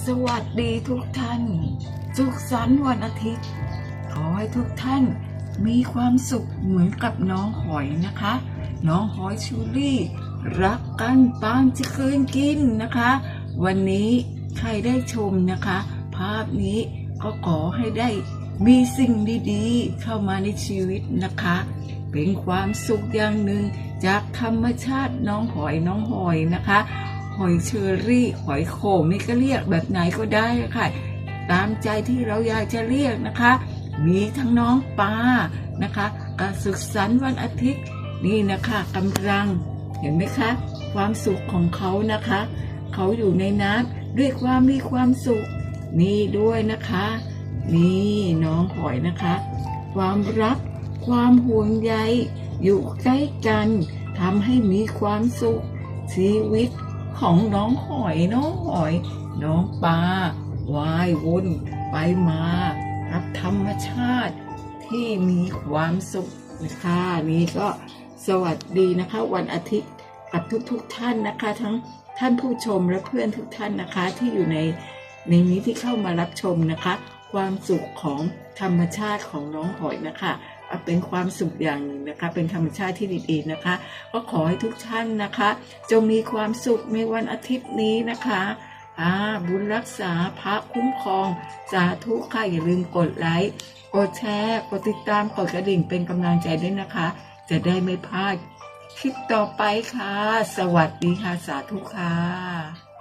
สวัสดีทุกท่าน สุขสันต์วันอาทิตย์ ขอให้ทุกท่านมีความสุขเหมือนกับน้องหอยนะคะ น้องหอยชูรี่ รักกันปานจะคืนกินนะคะ วันนี้ใครได้ชมนะคะ ภาพนี้ก็ขอให้ได้มีสิ่งดีๆ เข้ามาในชีวิตนะคะ เป็นความสุขอย่างหนึ่งจากธรรมชาติน้องหอยน้องหอยนะคะ หอยเชอรี่ หอยโขมนี่ก็เรียกแบบไหนก็ได้ค่ะ ตามใจที่เราอยากจะเรียกนะคะ มีทั้งน้องปลานะคะการศึกสันต์วันอาทิตย์นี่นะคะกำลังเห็นไหมคะ ความสุขของเขานะคะ เขาอยู่ในน้ำด้วยความมีความสุข นี่ด้วยนะคะ นี่น้องหอยนะคะ ความรัก ความห่วงใยอยู่ใกล้กันทำให้มีความสุขชีวิต ของน้องหอยน้องหอย น้องปลาว่ายวนไปมากับธรรมชาติที่มีความสุขนะคะนี่ก็สวัสดีนะคะ วันอาทิตย์กับทุกๆทท่านนะคะ ทั้งท่านผู้ชมและเพื่อนทุกท่านนะคะ ที่อยู่ในในนี้ที่เข้ามารับชมนะคะ ความสุขของธรรมชาติของน้องหอยนะคะ เป็นความสุขอย่างหนึ่งนะคะ เป็นธรรมชาติที่ดีๆนะคะ ก็ขอให้ทุกท่านนะคะ จงมีความสุขในวันอาทิตย์นี้นะคะอาบุญรักษาพระคุ้มครอง สาธุค่ะอย่าลืมกดไลค์กดแชร์กดติดตามกดกระดิ่งเป็นกำลังใจด้วยนะคะ จะได้ไม่พลาดคลิปต่อไปค่ะ สวัสดีค่ะ สาธุค่ะ